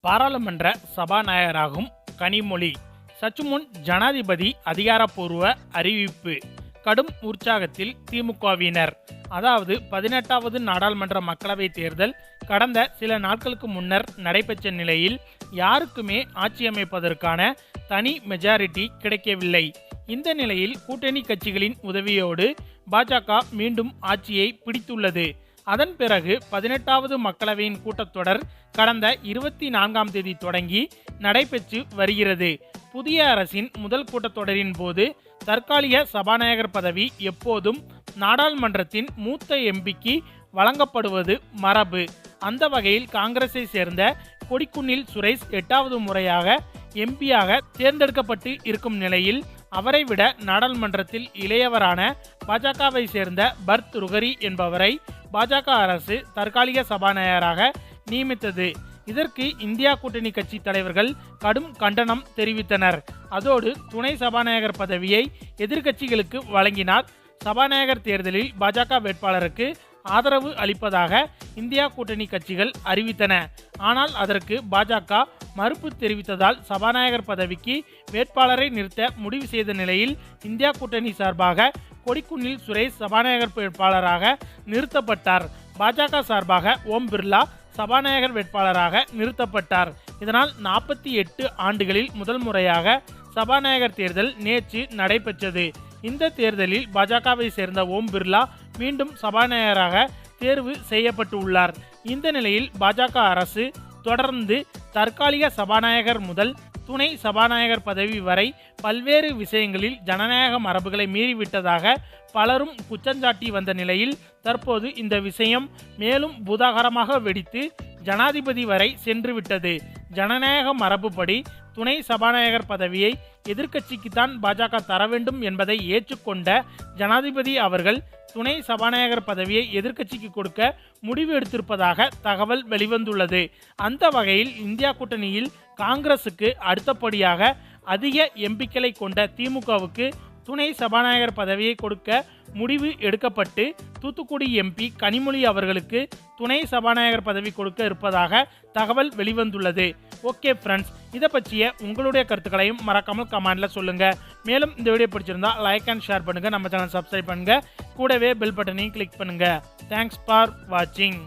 பாராளுமன்ற சபாநாயகராகும் கனிமொழி. சற்றுமுன் ஜனாதிபதி அதிகாரப்பூர்வ அறிவிப்பு. கடும் உற்சாகத்தில் திமுகவினர். அதாவது பதினெட்டாவது நாடாளுமன்ற மக்களவைத் தேர்தல் கடந்த சில நாட்களுக்கு முன்னர் நடைபெற்ற நிலையில் யாருக்குமே ஆட்சி அமைப்பதற்கான தனி மெஜாரிட்டி கிடைக்கவில்லை. இந்த நிலையில் கூட்டணி கட்சிகளின் உதவியோடு பாஜக மீண்டும் ஆட்சியை பிடித்துள்ளது. அதன் பிறகு பதினெட்டாவது மக்களவையின் கூட்டத்தொடர் கடந்த இருபத்தி நான்காம் தேதி தொடங்கி நடைபெற்று வருகிறது. புதிய அரசின் முதல் கூட்டத்தொடரின் போது தற்காலிக சபாநாயகர் பதவி எப்போதும் நாடாளுமன்றத்தின் மூத்த எம்பிக்கு வழங்கப்படுவது மரபு. அந்த வகையில் காங்கிரஸை சேர்ந்த கொடிக்குன்னில் சுரேஷ் எட்டாவது முறையாக எம்பியாக தேர்ந்தெடுக்கப்பட்டு இருக்கும் நிலையில் அவரை விட நாடாளுமன்றத்தில் இளையவரான பாஜகவை சேர்ந்த பர்த் ருகரி என்பவரை பாஜக அரசு தற்காலிக சபாநாயகராக நியமித்தது. இதற்கு இந்தியா கூட்டணி கட்சி தலைவர்கள் கடும் கண்டனம் தெரிவித்தனர். அதோடு துணை சபாநாயகர் பதவியை எதிர்க்கட்சிகளுக்கு வழங்கினார். சபாநாயகர் தேர்தலில் பாஜக வேட்பாளருக்கு ஆதரவு அளிப்பதாக இந்தியா கூட்டணி கட்சிகள் அறிவித்தன. ஆனால் அதற்கு பாஜக மறுப்பு தெரிவித்ததால் சபாநாயகர் பதவிக்கு வேட்பாளரை நிறுத்த முடிவு செய்த நிலையில் இந்தியா கூட்டணி சார்பாக கொடிக்குன்னில் சுரேஷ் சபாநாயகர் வேட்பாளராக நிறுத்தப்பட்டார். பாஜக சார்பாக ஓம் பிர்லா சபாநாயகர் வேட்பாளராக நிறுத்தப்பட்டார். இதனால் நாற்பத்தி எட்டு ஆண்டுகளில் முதல் முறையாக சபாநாயகர் தேர்தல் நேற்று நடைபெற்றது. இந்த தேர்தலில் பாஜகவை சேர்ந்த ஓம் பிர்லா மீண்டும் சபாநாயகராக தேர்வு செய்யப்பட்டு உள்ளார் இந்த நிலையில் பாஜக அரசு தொடர்ந்து தற்காலிக சபாநாயகர் முதல் துணை சபாநாயகர் பதவி வரை பல்வேறு விஷயங்களில் ஜனநாயக மரபுகளை மீறிவிட்டதாக பலரும் குற்றஞ்சாட்டி வந்த நிலையில் தற்போது இந்த விஷயம் மேலும் பூதாகரமாக வெடித்து ஜனாதிபதி வரை சென்றுவிட்டது. ஜனநாயக மரபுப்படி துணை சபாநாயகர் பதவியை எதிர்க்கட்சிக்குத்தான் பாஜக தர வேண்டும் என்பதை ஏற்றுக்கொண்ட ஜனாதிபதி அவர்கள் துணை சபாநாயகர் பதவியை எதிர்க்கட்சிக்கு கொடுக்க முடிவு எடுத்திருப்பதாக தகவல் வெளிவந்துள்ளது. அந்த வகையில் இந்தியா கூட்டணியில் காங்கிரசுக்கு அடுத்தபடியாக அதிக எம்பிக்களை கொண்ட திமுகவுக்கு துணை சபாநாயகர் பதவியை கொடுக்க முடிவு எடுக்கப்பட்டு தூத்துக்குடி எம்பி கனிமொழி அவர்களுக்கு துணை சபாநாயகர் பதவி கொடுக்க இருப்பதாக தகவல் வெளிவந்துள்ளது. ஓகே ஃப்ரெண்ட்ஸ் இதை பற்றிய உங்களுடைய கருத்துக்களையும் மறக்காமல் கமெண்ட்ல சொல்லுங்கள் மேலும் இந்த வீடியோ பிடிச்சிருந்தா லைக் அண்ட் ஷேர் பண்ணுங்கள் நம்ம சேனல் சப்ஸ்கிரைப் பண்ணுங்கள் கூடவே பெல் பட்டனையும் கிளிக் பண்ணுங்கள் தேங்க்ஸ் ஃபார் வாட்சிங்